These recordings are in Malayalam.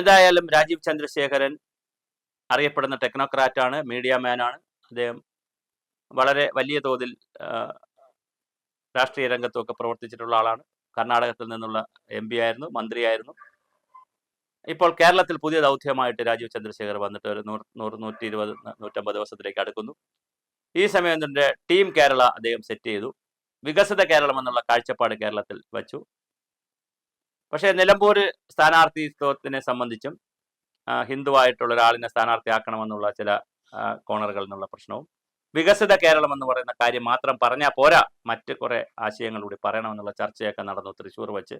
എന്തായാലും രാജീവ് ചന്ദ്രശേഖരൻ അറിയപ്പെടുന്ന ടെക്നോക്രാറ്റാണ് മീഡിയ മാനാണ് അദ്ദേഹം വളരെ വലിയ തോതിൽ രാഷ്ട്രീയ രംഗത്തുമൊക്കെ പ്രവർത്തിച്ചിട്ടുള്ള ആളാണ്. കർണാടകത്തിൽ നിന്നുള്ള എം പി ആയിരുന്നു മന്ത്രിയായിരുന്നു. ഇപ്പോൾ കേരളത്തിൽ പുതിയ ദൗത്യമായിട്ട് രാജീവ് ചന്ദ്രശേഖർ വന്നിട്ട് ഒരു നൂറ് നൂറ് നൂറ്റി ഇരുപത് നൂറ്റമ്പത് ദിവസത്തിലേക്ക് അടുക്കുന്നു. ഈ സമയം തന്നെ ടീം കേരള അദ്ദേഹം സെറ്റ് ചെയ്തു. വികസിത കേരളം എന്നുള്ള കാഴ്ചപ്പാട് കേരളത്തിൽ വച്ചു. പക്ഷേ നിലമ്പൂർ സ്ഥാനാർത്ഥിത്വത്തിനെ സംബന്ധിച്ചും ഹിന്ദുവായിട്ടുള്ള ഒരാളിനെ സ്ഥാനാർത്ഥിയാക്കണമെന്നുള്ള ചില കോണറുകൾ നിന്നുള്ള പ്രശ്നവും വികസിത കേരളം എന്ന് പറയുന്ന കാര്യം മാത്രം പറഞ്ഞാൽ പോരാ. മറ്റ് കുറേ ആശയങ്ങൾ കൂടി പറയണമെന്നുള്ള ചർച്ചയൊക്കെ നടന്നു തൃശ്ശൂർ വെച്ച്.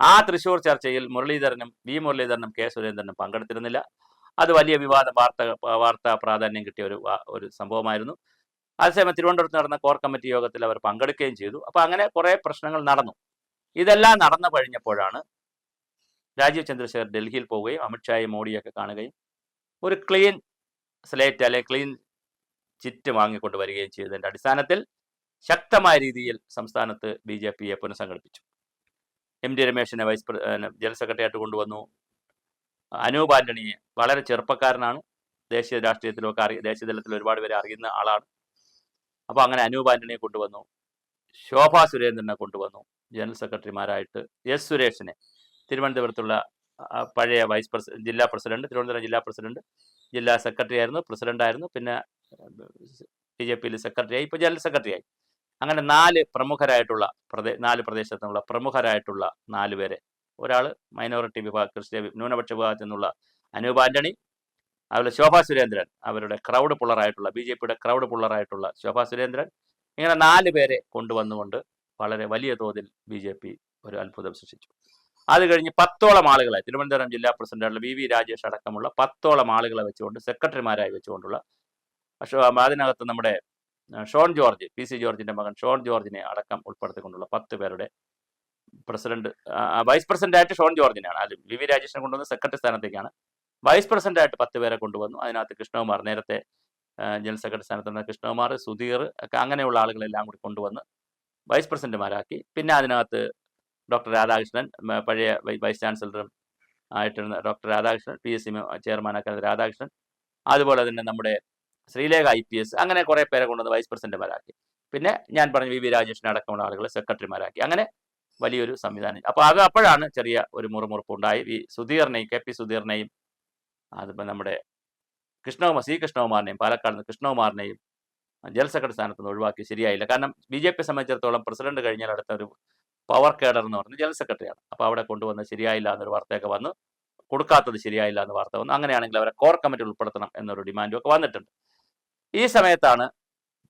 ആ തൃശ്ശൂർ ചർച്ചയിൽ മുരളീധരനും വി മുരളീധരനും കെ സുരേന്ദ്രനും പങ്കെടുത്തിരുന്നില്ല. അത് വലിയ വിവാദ വാർത്ത വാർത്താ പ്രാധാന്യം കിട്ടിയ ഒരു ഒരു സംഭവമായിരുന്നു. അതേസമയം തിരുവനന്തപുരത്ത് നടന്ന കോർ കമ്മിറ്റി യോഗത്തിൽ അവർ പങ്കെടുക്കുകയും ചെയ്തു. അപ്പോൾ അങ്ങനെ കുറേ പ്രശ്നങ്ങൾ നടന്നു. ഇതെല്ലാം നടന്നു കഴിഞ്ഞപ്പോഴാണ് രാജീവ് ചന്ദ്രശേഖർ ഡൽഹിയിൽ പോവുകയും അമിത്ഷായും മോഡിയൊക്കെ കാണുകയും ഒരു ക്ലീൻ സ്ലേറ്റ് അല്ലെ ക്ലീൻ ചിറ്റ് വാങ്ങിക്കൊണ്ട് വരികയും ചെയ്തതിന്റെ അടിസ്ഥാനത്തിൽ ശക്തമായ രീതിയിൽ സംസ്ഥാനത്ത് ബി ജെ പിയെ പുനഃസംഘടിപ്പിച്ചു. എം ഡി രമേശിനെ വൈസ് ജനറൽ സെക്രട്ടറിയായിട്ട് കൊണ്ടുവന്നു. അനൂപ് ആന്റണിയെ വളരെ ചെറുപ്പക്കാരനാണ്. ദേശീയ രാഷ്ട്രീയത്തിലൊക്കെ അറിയ ദേശീയ തലത്തിൽ ഒരുപാട് പേരെ അറിയുന്ന ആളാണ്. അപ്പോൾ അങ്ങനെ അനൂപ് ആന്റണിയെ കൊണ്ടുവന്നു. ശോഭ സുരേന്ദ്രനെ കൊണ്ടുവന്നു ജനറൽ സെക്രട്ടറിമാരായിട്ട്. എസ് സുരേഷിനെ. തിരുവനന്തപുരത്തുള്ള പഴയ വൈസ് പ്രസിഡന്റ് ജില്ലാ പ്രസിഡന്റ് തിരുവനന്തപുരം ജില്ലാ പ്രസിഡന്റ് ജില്ലാ സെക്രട്ടറി ആയിരുന്നു പ്രസിഡന്റ് ആയിരുന്നു പിന്നെ ബി ജെ പിയിൽ സെക്രട്ടറിയായി ഇപ്പോൾ ജനറൽ സെക്രട്ടറിയായി. അങ്ങനെ നാല് പ്രമുഖരായിട്ടുള്ള പ്രദേ നാല് പ്രദേശത്തുള്ള പ്രമുഖരായിട്ടുള്ള നാല് പേരെ. ഒരാൾ മൈനോറിറ്റി വിഭാഗ ക്രിസ്ത്യ ന്യൂനപക്ഷ വിഭാഗത്തിൽ നിന്നുള്ള അനൂപ് ആന്റണി അതുപോലെ ശോഭാ സുരേന്ദ്രൻ അവരുടെ ക്രൗഡ് പുള്ളറായിട്ടുള്ള ബി ജെ പിയുടെ ക്രൗഡ് പുള്ളറായിട്ടുള്ള ശോഭാ സുരേന്ദ്രൻ ഇങ്ങനെ നാല് പേരെ കൊണ്ടുവന്നുകൊണ്ട് വളരെ വലിയ തോതിൽ ബി ജെ പി ഒരു അത്ഭുതം സൃഷ്ടിച്ചു. അത് കഴിഞ്ഞ് പത്തോളം ആളുകളെ തിരുവനന്തപുരം ജില്ലാ പ്രസിഡന്റായിട്ടുള്ള വി വി രാജേഷ് അടക്കമുള്ള പത്തോളം ആളുകളെ വെച്ചുകൊണ്ട് സെക്രട്ടറിമാരായി വെച്ചുകൊണ്ടുള്ള പക്ഷേ അതിനകത്ത് നമ്മുടെ ഷോൺ ജോർജ് പി സി ജോർജിന്റെ മകൻ ഷോൺ ജോർജിനെ അടക്കം ഉൾപ്പെടുത്തിക്കൊണ്ടുള്ള പത്ത് പേരുടെ പ്രസിഡന്റ് വൈസ് പ്രസിഡന്റായിട്ട് ഷോൺ ജോർജിനാണ് അത് വി വി രാജേഷിനെ കൊണ്ടുവന്ന് സെക്രട്ടറി സ്ഥാനത്തേക്കാണ്. വൈസ് പ്രസിഡന്റായിട്ട് പത്ത് പേരെ കൊണ്ടുവന്നു. അതിനകത്ത് കൃഷ്ണകുമാർ നേരത്തെ ജനറൽ സെക്രട്ടറി സ്ഥാനത്തുള്ള കൃഷ്ണകുമാർ സുധീർ ഒക്കെ അങ്ങനെയുള്ള ആളുകളെല്ലാം കൂടി കൊണ്ടുവന്ന് വൈസ് പ്രസിഡന്റുമാരാക്കി. പിന്നെ അതിനകത്ത് ഡോക്ടർ രാധാകൃഷ്ണൻ പഴയ വൈസ് ചാൻസലറും ആയിട്ടിരുന്ന doctor Radhakrishnan P. S. C ചെയർമാനാക്കുന്ന Radhakrishnan അതുപോലെ തന്നെ നമ്മുടെ ശ്രീലേഖ ഐ. പി. എസ്. അങ്ങനെ കുറേ പേരെ കൊണ്ടുവന്ന് വൈസ് പ്രസിഡന്റുമാരാക്കി. പിന്നെ ഞാൻ പറഞ്ഞു വി. വി. രാജേഷിനെ അടക്കമുള്ള ആളുകളെ സെക്രട്ടറിമാരാക്കി. അങ്ങനെ വലിയൊരു സംവിധാനം. അപ്പോൾ അത് അപ്പോഴാണ് ചെറിയ ഒരു മുറുമുറുപ്പ് ഉണ്ടായി. ഈ സുധീറിനെയും കെ. പി. സുധീറിനെയും അതിപ്പോൾ നമ്മുടെ കൃഷ്ണകുമാർ സി കൃഷ്ണകുമാറിനെയും പാലക്കാട് നിന്ന് കൃഷ്ണകുമാറിനെയും ജനറൽ സെക്രട്ടറി സ്ഥാനത്ത് നിന്ന് ഒഴിവാക്കി ശരിയായില്ല. കാരണം ബി ജെ പി സംബന്ധിച്ചിടത്തോളം പ്രസിഡന്റ് കഴിഞ്ഞാൽ അടുത്ത ഒരു പവർ കേഡർ എന്ന് പറഞ്ഞ ജനറൽ സെക്രട്ടറിയാണ് അപ്പോൾ അവിടെ കൊണ്ടുവന്ന് ശരിയായില്ല എന്നൊരു വാർത്തയൊക്കെ വന്നു. കൊടുക്കാത്തത് ശരിയായില്ല എന്ന് വാർത്ത വന്നു. അങ്ങനെയാണെങ്കിൽ അവരെ കോർ കമ്മിറ്റി ഉൾപ്പെടുത്തണം എന്നൊരു ഡിമാൻഡും ഒക്കെ വന്നിട്ടുണ്ട്. ഈ സമയത്താണ്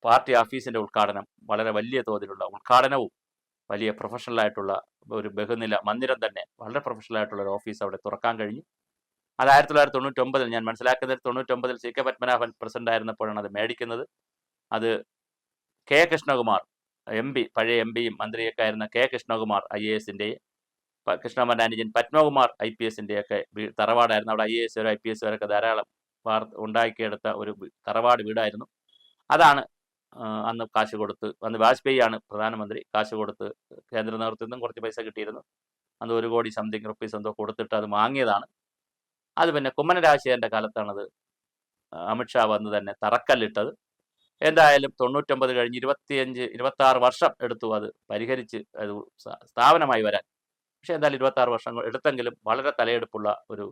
പാർട്ടി ഓഫീസിന്റെ ഉദ്ഘാടനം വളരെ വലിയ തോതിലുള്ള ഉദ്ഘാടനവും വലിയ പ്രൊഫഷണൽ ആയിട്ടുള്ള ഒരു ബഹുനില മന്ദിരം തന്നെ വളരെ പ്രൊഫഷണൽ ആയിട്ടുള്ള ഒരു ഓഫീസ് അവിടെ തുറക്കാൻ കഴിഞ്ഞു. അത് ആയിരത്തി തൊള്ളായിരത്തി തൊണ്ണൂറ്റൊമ്പതിൽ ഞാൻ മനസ്സിലാക്കുന്നത് തൊണ്ണൂറ്റൊമ്പതിൽ സി കെ പത്മനാഭൻ പ്രസിഡന്റ് ആയിരുന്നപ്പോഴാണ് അത് മേടിക്കുന്നത്. അത് കെ കൃഷ്ണകുമാർ എം പി പഴയ എം പിയും മന്ത്രിയൊക്കെ ആയിരുന്ന കെ കൃഷ്ണകുമാർ ഐ എ എസിന്റെ കൃഷ്ണകുമാറിന്റെ അനുജൻ പത്മകുമാർ ഐ പി എസിന്റെ ഒക്കെ വീ- തറവാടായിരുന്നു. അവിടെ I A S I P S വരെയൊക്കെ ധാരാളം വാർത്ത ഉണ്ടാക്കിയെടുത്ത ഒരു തറവാട് വീടായിരുന്നു. അതാണ് അന്ന് കാശ് കൊടുത്ത് അന്ന് വാജ്പേയി ആണ് പ്രധാനമന്ത്രി കാശ് കൊടുത്ത് കേന്ദ്ര നേതൃത്വത്തിൽ നിന്നും കുറച്ച് പൈസ കിട്ടിയിരുന്നു. അന്ന് ഒരു കോടി സംതിങ് റുപ്പീസ് എന്തോ കൊടുത്തിട്ട് അത് വാങ്ങിയതാണ്. അത് പിന്നെ കുമ്മന കാലത്താണത്. അമിത്ഷാ വന്ന് തന്നെ തറക്കല്ലിട്ടത്. എന്തായാലും തൊണ്ണൂറ്റൊമ്പത് കഴിഞ്ഞ് ഇരുപത്തിയഞ്ച് ഇരുപത്തി ആറ് വർഷം എടുത്തു അത് പരിഹരിച്ച് അത് സ്ഥാപനമായി വരാൻ. പക്ഷേ എന്തായാലും ഇരുപത്തി ആറ് വർഷം എടുത്തെങ്കിലും വളരെ തലയെടുപ്പുള്ള ഒരു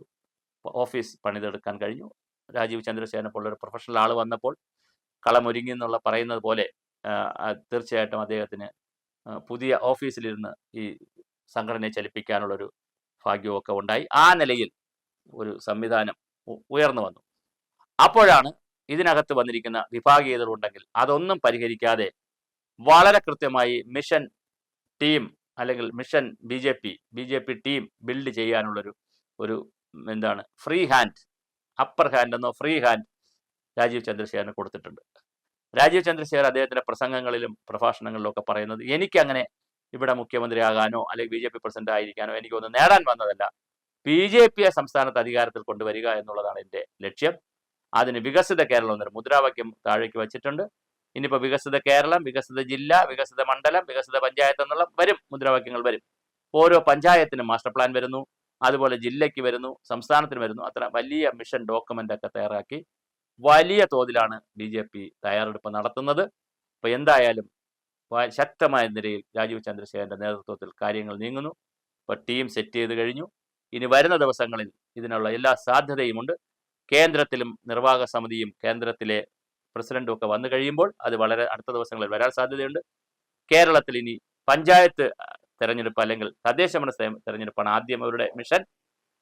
ഓഫീസ് പണിതെടുക്കാൻ കഴിഞ്ഞു. രാജീവ് ചന്ദ്രസേന പോലുള്ള പ്രൊഫഷണൽ ആൾ വന്നപ്പോൾ കളമൊരുങ്ങി എന്നുള്ള പറയുന്നത് പോലെ തീർച്ചയായിട്ടും അദ്ദേഹത്തിന് പുതിയ ഓഫീസിലിരുന്ന് ഈ സംഘടനയെ ചലിപ്പിക്കാനുള്ളൊരു ഭാഗ്യമൊക്കെ ഉണ്ടായി. ആ നിലയിൽ ഒരു സംവിധാനം ഉയർന്നു വന്നു. അപ്പോഴാണ് ഇതിനകത്ത് വന്നിരിക്കുന്ന വിഭാഗീയതർ ഉണ്ടെങ്കിൽ അതൊന്നും പരിഹരിക്കാതെ വളരെ കൃത്യമായി മിഷൻ ടീം അല്ലെങ്കിൽ mission B J P B J P team build ചെയ്യാനുള്ളൊരു ഒരു എന്താണ് ഫ്രീ ഹാൻഡ് അപ്പർ ഹാൻഡ് എന്നോ ഫ്രീ ഹാൻഡ് രാജീവ് ചന്ദ്രശേഖരന് കൊടുത്തിട്ടുണ്ട്. രാജീവ് ചന്ദ്രശേഖർ അദ്ദേഹത്തിന്റെ പ്രസംഗങ്ങളിലും പ്രഭാഷണങ്ങളിലും ഒക്കെ പറയുന്നത് എനിക്കങ്ങനെ ഇവിടെ മുഖ്യമന്ത്രിയാകാനോ അല്ലെങ്കിൽ ബി ജെ പി പ്രസിഡന്റ് ആയിരിക്കാനോ എനിക്കൊന്നും നേടാൻ വന്നതല്ല. ബി ജെ പിയെ സംസ്ഥാനത്ത് അധികാരത്തിൽ കൊണ്ടുവരിക എന്നുള്ളതാണ് എന്റെ ലക്ഷ്യം. അതിന് വികസിത കേരളം എന്നൊരു മുദ്രാവാക്യം താഴേക്ക് വെച്ചിട്ടുണ്ട്. ഇനിയിപ്പോൾ വികസിത കേരളം വികസിത ജില്ല വികസിത മണ്ഡലം വികസിത പഞ്ചായത്ത് എന്നുള്ള വരും മുദ്രാവാക്യങ്ങൾ വരും. ഓരോ പഞ്ചായത്തിനും മാസ്റ്റർ പ്ലാൻ വരുന്നു അതുപോലെ ജില്ലയ്ക്ക് വരുന്നു സംസ്ഥാനത്തിന് വരുന്നു. അത്ര വലിയ മിഷൻ ഡോക്യുമെന്റ് ഒക്കെ തയ്യാറാക്കി വലിയ തോതിലാണ് ബി ജെ പി തയ്യാറെടുപ്പ് നടത്തുന്നത്. അപ്പോൾ എന്തായാലും ശക്തമായ നിലയിൽ രാജീവ് ചന്ദ്രശേഖരന്റെ നേതൃത്വത്തിൽ കാര്യങ്ങൾ നീങ്ങുന്നു. ഇപ്പോൾ ടീം സെറ്റ് ചെയ്ത് കഴിഞ്ഞു. ഇനി വരുന്ന ദിവസങ്ങളിൽ ഇതിനുള്ള എല്ലാ സാധ്യതയുമുണ്ട്. കേന്ദ്രത്തിലും നിർവാഹക സമിതിയും കേന്ദ്രത്തിലെ പ്രസിഡന്റും ഒക്കെ വന്നു കഴിയുമ്പോൾ അത് വളരെ അടുത്ത ദിവസങ്ങളിൽ വരാൻ സാധ്യതയുണ്ട്. കേരളത്തിൽ ഇനി പഞ്ചായത്ത് തെരഞ്ഞെടുപ്പ് അല്ലെങ്കിൽ തദ്ദേശ സ്വയം തെരഞ്ഞെടുപ്പാണ് ആദ്യം അവരുടെ മിഷൻ.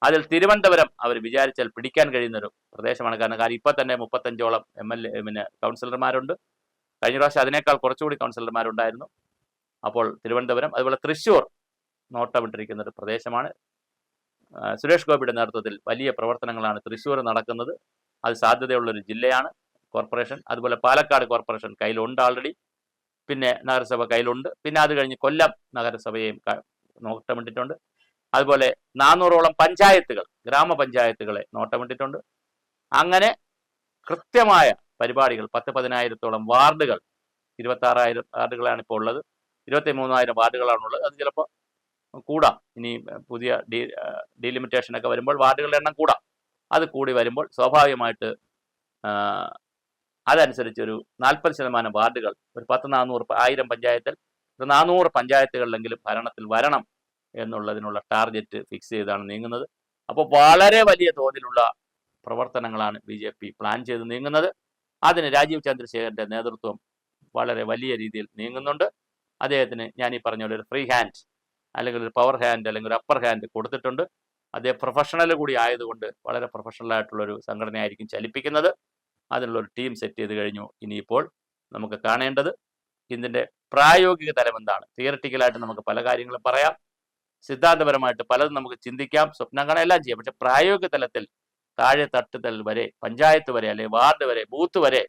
അതിൽ തിരുവനന്തപുരം അവർ വിചാരിച്ചാൽ പിടിക്കാൻ കഴിയുന്ന ഒരു പ്രദേശമാണ്. കാരണം കാരണം ഇപ്പൊ തന്നെ മുപ്പത്തഞ്ചോളം എം എൽ എ പിന്നെ കൗൺസിലർമാരുണ്ട്. കഴിഞ്ഞ പ്രാവശ്യം അതിനേക്കാൾ കുറച്ചുകൂടി കൗൺസിലർമാരുണ്ടായിരുന്നു. അപ്പോൾ തിരുവനന്തപുരം അതുപോലെ തൃശ്ശൂർ നോട്ടമിട്ടിരിക്കുന്ന ഒരു പ്രദേശമാണ്. സുരേഷ് ഗോപിയുടെ നേതൃത്വത്തിൽ വലിയ പ്രവർത്തനങ്ങളാണ് തൃശ്ശൂർ നടക്കുന്നത്. അത് സാധ്യതയുള്ളൊരു ജില്ലയാണ് കോർപ്പറേഷൻ. അതുപോലെ പാലക്കാട് കോർപ്പറേഷൻ കയ്യിലുണ്ട് ആൾറെഡി പിന്നെ നഗരസഭ കയ്യിലുണ്ട്. പിന്നെ അത് കഴിഞ്ഞ് കൊല്ലം നഗരസഭയെയും നോട്ടമിട്ടിട്ടുണ്ട് അതുപോലെ നാനൂറോളം പഞ്ചായത്തുകൾ ഗ്രാമപഞ്ചായത്തുകളെ നോട്ടമിട്ടിട്ടുണ്ട് അങ്ങനെ കൃത്യമായ പരിപാടികൾ പത്ത് പതിനായിരത്തോളം വാർഡുകൾ ഇരുപത്തി ആറായിരം വാർഡുകളാണ് ഇപ്പോൾ ഉള്ളത്. ഇരുപത്തി മൂന്നായിരം വാർഡുകളാണുള്ളത് അത് ചിലപ്പോൾ കൂടാം. ഇനി പുതിയ ഡീ ഡീലിമിറ്റേഷൻ ഒക്കെ വരുമ്പോൾ വാർഡുകളുടെ എണ്ണം കൂടാം. അത് കൂടി വരുമ്പോൾ സ്വാഭാവികമായിട്ട് അതനുസരിച്ച് ഒരു നാൽപ്പത് ശതമാനം വാർഡുകൾ ഒരു പത്ത് നാനൂറ് ആയിരം പഞ്ചായത്തിൽ ഒരു നാനൂറ് പഞ്ചായത്തുകളിലെങ്കിലും ഭരണത്തിൽ വരണം എന്നുള്ളതിനുള്ള ടാർഗറ്റ് ഫിക്സ് ചെയ്താണ് നീങ്ങുന്നത്. അപ്പോൾ വളരെ വലിയ തോതിലുള്ള പ്രവർത്തനങ്ങളാണ് ബി ജെ പി പ്ലാൻ ചെയ്ത് നീങ്ങുന്നത്. അതിന് രാജീവ് ചന്ദ്രശേഖരന്റെ നേതൃത്വം വളരെ വലിയ രീതിയിൽ നീങ്ങുന്നുണ്ട്. അദ്ദേഹത്തിന് ഞാൻ ഈ പറഞ്ഞ പോലെ ഒരു ഫ്രീ ഹാൻഡ് അല്ലെങ്കിൽ ഒരു പവർ ഹാൻഡ് അല്ലെങ്കിൽ ഒരു അപ്പർ ഹാൻഡ് കൊടുത്തിട്ടുണ്ട്. അദ്ദേഹം പ്രൊഫഷണൽ കൂടി ആയതുകൊണ്ട് വളരെ പ്രൊഫഷണൽ ആയിട്ടുള്ള ഒരു സംഘടനയായിരിക്കും ചലിപ്പിക്കുന്നത്. അതിനുള്ള ഒരു ടീം സെറ്റ് ചെയ്ത് കഴിഞ്ഞു. ഇനിയിപ്പോൾ നമുക്ക് കാണേണ്ടത് ഇതിന്റെ പ്രായോഗിക തലം എന്താണ്? തിയററ്റിക്കലായിട്ട് നമുക്ക് പല കാര്യങ്ങളും പറയാം. സിദ്ധാന്തപരമായിട്ട് പലതും നമുക്ക് ചിന്തിക്കാം. സ്വപ്നം കാണാം. എല്ലാം ചെയ്യാം. പക്ഷെ പ്രായോഗിക തലത്തിൽ താഴെ തട്ടുതൽ വരെ പഞ്ചായത്ത് വരെ അല്ലെങ്കിൽ വാർഡ് വരെ ബൂത്ത് വരെ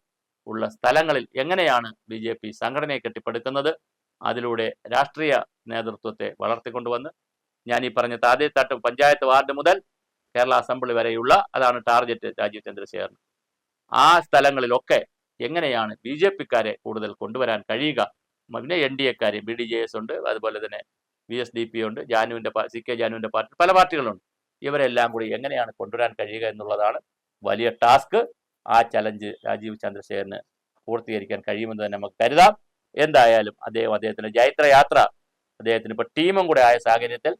ഉള്ള സ്ഥലങ്ങളിൽ എങ്ങനെയാണ് ബി ജെ പി സംഘടനയെ കെട്ടിപ്പടുക്കുന്നത്? അതിലൂടെ രാഷ്ട്രീയ നേതൃത്വത്തെ വളർത്തിക്കൊണ്ടുവന്ന് ഞാൻ ഈ പറഞ്ഞ താതെ തട്ട് പഞ്ചായത്ത് വാർഡ് മുതൽ കേരള അസംബ്ലി വരെയുള്ള അതാണ് ടാർഗറ്റ് രാജീവ് ചന്ദ്രശേഖരൻ. ആ സ്ഥലങ്ങളിലൊക്കെ എങ്ങനെയാണ് ബി ജെ പിക്കാരെ കൂടുതൽ കൊണ്ടുവരാൻ കഴിയുക? പിന്നെ എൻ ഡി എക്കാർ ബി ഡി ജെ എസ് ഉണ്ട് അതുപോലെ തന്നെ ബി എസ് ഡി പി ഉണ്ട് ജാനുവിന്റെ സി കെ ജാനുവിന്റെ പാർട്ടി പല പാർട്ടികളുണ്ട്. ഇവരെല്ലാം കൂടി എങ്ങനെയാണ് കൊണ്ടുവരാൻ കഴിയുക എന്നുള്ളതാണ് വലിയ ടാസ്ക്. ആ ചലഞ്ച് രാജീവ് ചന്ദ്രശേഖരന് പൂർത്തീകരിക്കാൻ കഴിയുമെന്ന് തന്നെ നമുക്ക് കരുതാം. എന്തായാലും അദ്ദേഹം അദ്ദേഹത്തിന്റെ ജൈത്രയാത്ര അദ്ദേഹത്തിന് ഇപ്പൊ ടീമും കൂടെ ആയ സാഹചര്യത്തിൽ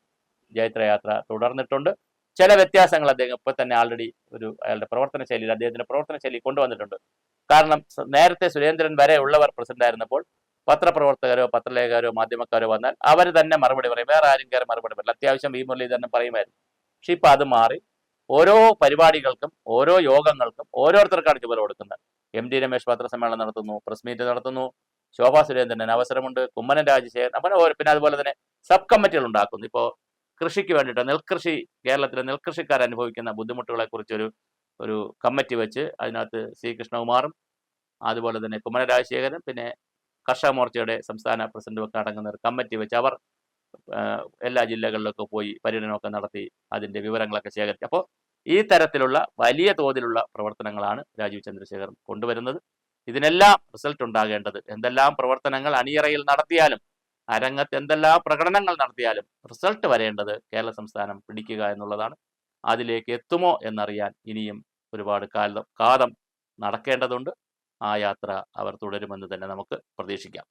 ജൈത്രയാത്ര തുടർന്നിട്ടുണ്ട്. ചില വ്യത്യാസങ്ങൾ അദ്ദേഹം ഇപ്പൊ തന്നെ ആൾറെഡി ഒരു അയാളുടെ പ്രവർത്തന ശൈലിയിൽ അദ്ദേഹത്തിന്റെ പ്രവർത്തന ശൈലി കൊണ്ടുവന്നിട്ടുണ്ട്. കാരണം നേരത്തെ സുരേന്ദ്രൻ വരെ ഉള്ളവർ പ്രസിഡന്റ് ആയിരുന്നപ്പോൾ പത്രപ്രവർത്തകരോ പത്രലേഖകരോ മാധ്യമക്കാരോ വന്നാൽ അവർ തന്നെ മറുപടി പറയും. വേറെ ആരും കയറി മറുപടി പറയില്ല. അത്യാവശ്യം മുരളി തന്നെ പറയുമായിരുന്നു. പക്ഷെ ഇപ്പൊ അത് മാറി ഓരോ പരിപാടികൾക്കും ഓരോ യോഗങ്ങൾക്കും ഓരോരുത്തർക്കാണ് ചുമതല കൊടുക്കുന്നത്. എം ഡി രമേശ് പത്രസമ്മേളനം നടത്തുന്നു പ്രസ് മീറ്റ് നടത്തുന്നു ശോഭാ സുരേന്ദ്രന് അവസരമുണ്ട് കുമ്മനം രാജശേഖരൻ അപ്പോൾ ഓരോ- പിന്നെ അതുപോലെ തന്നെ സബ് കമ്മിറ്റികൾ ഉണ്ടാക്കുന്നു. ഇപ്പോൾ കൃഷിക്ക് വേണ്ടിയിട്ട് നെൽകൃഷി കേരളത്തിലെ നെൽകൃഷിക്കാർ അനുഭവിക്കുന്ന ബുദ്ധിമുട്ടുകളെ കുറിച്ചൊരു ഒരു കമ്മിറ്റി വെച്ച് അതിനകത്ത് സി കൃഷ്ണകുമാറും അതുപോലെ തന്നെ കുമ്മന രാജശേഖരൻ പിന്നെ കർഷക മോർച്ചയുടെ സംസ്ഥാന പ്രസിഡന്റും ഒക്കെ അടങ്ങുന്ന ഒരു കമ്മിറ്റി വെച്ച് അവർ എല്ലാ ജില്ലകളിലൊക്കെ പോയി പര്യടനമൊക്കെ നടത്തി അതിന്റെ വിവരങ്ങളൊക്കെ ശേഖരിച്ചു. അപ്പോൾ ഈ തരത്തിലുള്ള വലിയ തോതിലുള്ള പ്രവർത്തനങ്ങളാണ് രാജീവ് ചന്ദ്രശേഖർ കൊണ്ടുവരുന്നത്. ഇതിനെല്ലാം റിസൾട്ട് ഉണ്ടാകേണ്ടത്. എന്തെല്ലാം പ്രവർത്തനങ്ങൾ അണിയറയിൽ നടത്തിയാലും അരങ്ങത്ത് എന്തെല്ലാം പ്രകടനങ്ങൾ നടത്തിയാലും റിസൾട്ട് വരേണ്ടത് കേരള സംസ്ഥാനം പിടിക്കുക എന്നുള്ളതാണ്. അതിലേക്ക് എത്തുമോ എന്നറിയാൻ ഇനിയും ഒരുപാട് കാലം കാതം നടക്കേണ്ടതുണ്ട്. ആ യാത്ര അവർ തുടരുമെന്ന് തന്നെ നമുക്ക് പ്രതീക്ഷിക്കാം.